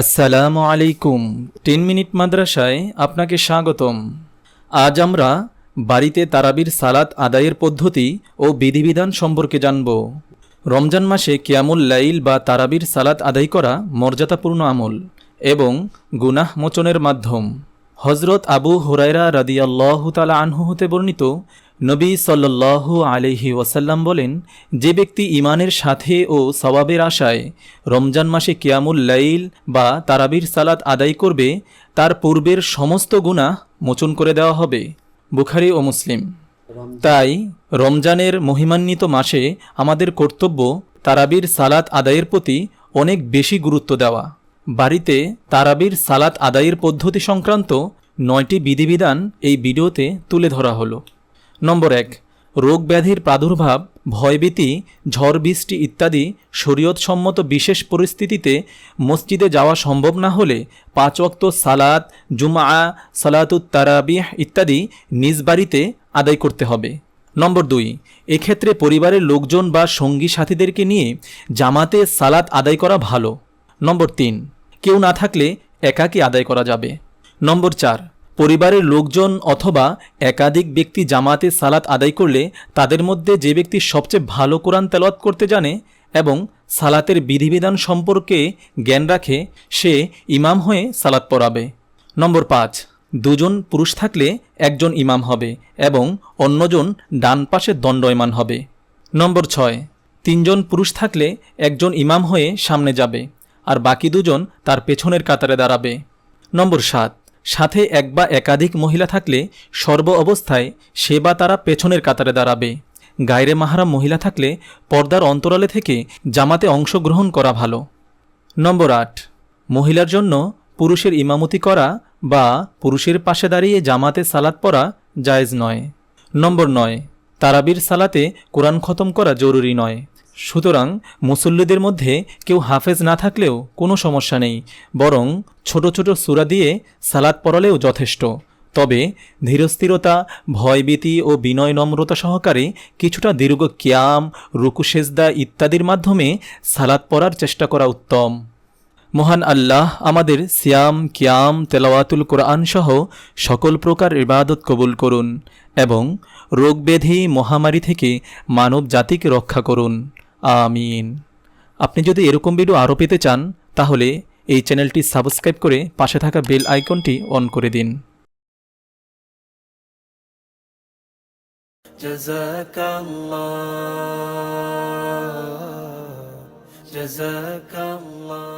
আসসালামু আলাইকুম। Ten minute মাদ্রাসায় আপনাকে স্বাগতম। আজ আমরা বাড়িতে তারাবির সালাত আদায়ের পদ্ধতি ও বিধিবিধান সম্পর্কে জানব। রমজান মাসে কিয়ামুল লাইল বা তারাবির সালাত আদায় করা মর্যাদাপূর্ণ আমল এবং গুনাহ মোচনের মাধ্যম। হজরত আবু হুরায়রা রাদিয়াল্লাহু তালা আনহু হতে বর্ণিত নবী সাল্লাল্লাহু আলহি ওয়াসাল্লাম বলেন, যে ব্যক্তি ইমানের সাথে ও সওয়াবের আশায় রমজান মাসে কিয়ামুল লাইল বা তারাবির সালাত আদায় করবে, তার পূর্বের সমস্ত গুনাহ মোচন করে দেওয়া হবে। বুখারি ও মুসলিম। তাই রমজানের মহিমান্বিত মাসে আমাদের কর্তব্য তারাবির সালাত আদায়ের প্রতি অনেক বেশি গুরুত্ব দেওয়া। বাড়িতে তারাবির সালাত আদায়ের পদ্ধতি সংক্রান্ত নয়টি বিধিবিধান এই ভিডিওতে তুলে ধরা হলো। নম্বর এক, রোগ ব্যাধির প্রাদুর্ভাব, ভয়ভীতি, ঝড়, বৃষ্টি ইত্যাদি শরীয়তসম্মত বিশেষ পরিস্থিতিতে মসজিদে যাওয়া সম্ভব না হলে পাঁচ ওয়াক্ত সালাত জুমা সালাতুত তারাবিহ ইত্যাদি নিজ বাড়িতে আদায় করতে হবে। নম্বর দুই, এক্ষেত্রে পরিবারের লোকজন বা সঙ্গী সাথীদেরকে নিয়ে জামাতে সালাত আদায় করা ভালো। নম্বর তিন, কেউ না থাকলে একাকী আদায় করা যাবে। নম্বর চার পরিবারের লোকজন অথবা একাধিক ব্যক্তি জামাতে সালাত আদায় করলে তাদের মধ্যে যে ব্যক্তি সবচেয়ে ভালো কোরআন তেলাওয়াত করতে জানে এবং সালাতের বিধিবিধান সম্পর্কে জ্ঞান রাখে, সে ইমাম হয়ে সালাত পড়াবে। নম্বর পাঁচ, দুজন পুরুষ থাকলে একজন ইমাম হবে এবং অন্যজন ডান পাশে দণ্ডয়মান হবে। নম্বর ছয়, তিনজন পুরুষ থাকলে একজন ইমাম হয়ে সামনে যাবে আর বাকি দুজন তার পেছনের কাতারে দাঁড়াবে। নম্বর সাত সাথে এক বা একাধিক মহিলা থাকলে সর্ব অবস্থায় সে বা তারা পেছনের কাতারে দাঁড়াবে। গায়রে মাহারাম মহিলা থাকলে পর্দার অন্তরালে থেকে জামাতে অংশগ্রহণ করা ভালো। নম্বর আট, মহিলার জন্য পুরুষের ইমামতি করা বা পুরুষের পাশে দাঁড়িয়ে জামাতে সালাত পড়া জায়েজ নয়। নম্বর নয়, তারাবির সালাতে কোরআন খতম করা জরুরি নয়। সুতরাং মুসল্লিদের মধ্যে কেউ হাফেজ না থাকলেও কোনো সমস্যা নেই, বরং ছোট ছোট সুরা দিয়ে সালাদ পড়ালেও যথেষ্ট। তবে ধীরস্থিরতা, ভয়ভীতি ও বিনয় নম্রতা সহকারে কিছুটা দীর্ঘ কিয়াম রুকুসেজদা ইত্যাদির মাধ্যমে সালাদ পড়ার চেষ্টা করা উত্তম। মহান আল্লাহ আমাদের সিয়াম, কিয়াম, তেলাওয়াতুল কোরআন সহ সকল প্রকার ইবাদত কবুল করুন এবং রোগব্যাধি, মহামারী থেকে মানব জাতিকে রক্ষা করুন। আমিন আপনি যদি এরকম ভিডিও আরও পেতে চান তাহলে এই চ্যানেলটি সাবস্ক্রাইব করে পাশে থাকা বেল আইকনটি অন করে দিন جزاك الله جزاك الله